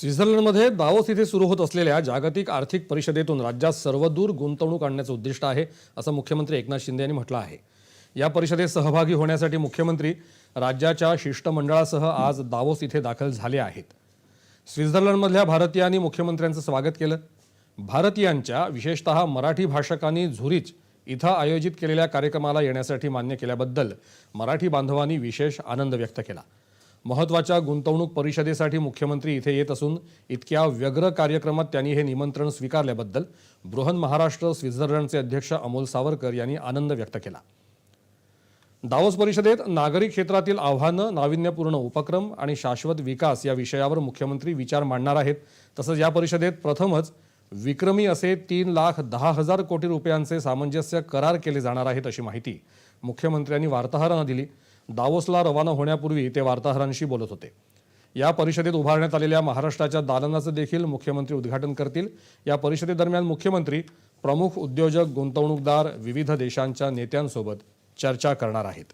स्वित्झर्लंडमध्ये दावोस इथे सुरू होत असलेल्या जागतिक आर्थिक परिषदेतून राज्यात सर्वदूर गुंतवणूक आणण्याचं उद्दिष्ट आहे असं मुख्यमंत्री एकनाथ शिंदे यांनी म्हटलं आहे. या परिषदेत सहभागी होण्यासाठी मुख्यमंत्री राज्याच्या शिष्टमंडळासह आज दावोस इथे दाखल झाले आहेत. स्वित्झर्लंडमधल्या भारतीयांनी मुख्यमंत्र्यांचं स्वागत केलं. भारतीयांच्या विशेषतः मराठी भाषकांनी झुरिच इथं आयोजित केलेल्या कार्यक्रमाला येण्यासाठी मान्य केल्याबद्दल मराठी बांधवांनी विशेष आनंद व्यक्त केला. महत्त्वाच्या गुंतवणूक परिषदेसाठी मुख्यमंत्री इथे येत असून इतक्या व्यग्र कार्यक्रमात त्यांनी हे निमंत्रण स्वीकारल्याबद्दल बृहन महाराष्ट्र स्वित्झर्लंडचे अध्यक्ष अमोल सावरकर यांनी आनंद व्यक्त केला. दावोस परिषदेत नागरी क्षेत्रातील आव्हानं नाविन्यपूर्ण उपक्रम आणि शाश्वत विकास या विषयावर मुख्यमंत्री विचार मांडणार आहेत. तसंच या परिषदेत प्रथमच विक्रमी असे तीन लाख दहा हजार कोटी रुपयांचे सामंजस्य करार केले जाणार आहेत अशी माहिती मुख्यमंत्र्यांनी वार्ताहरांना दिली. दावोसला रवाना होण्यापूर्वी ते वार्ताहरांशी बोलत होते. या परिषदेत उभारण्यात आलेल्या महाराष्ट्राच्या दालनाचं देखील मुख्यमंत्री उद्घाटन करतील. या परिषदेदरम्यान मुख्यमंत्री प्रमुख उद्योजक गुंतवणूकदार विविध देशांच्या नेत्यांसोबत चर्चा करणार आहेत.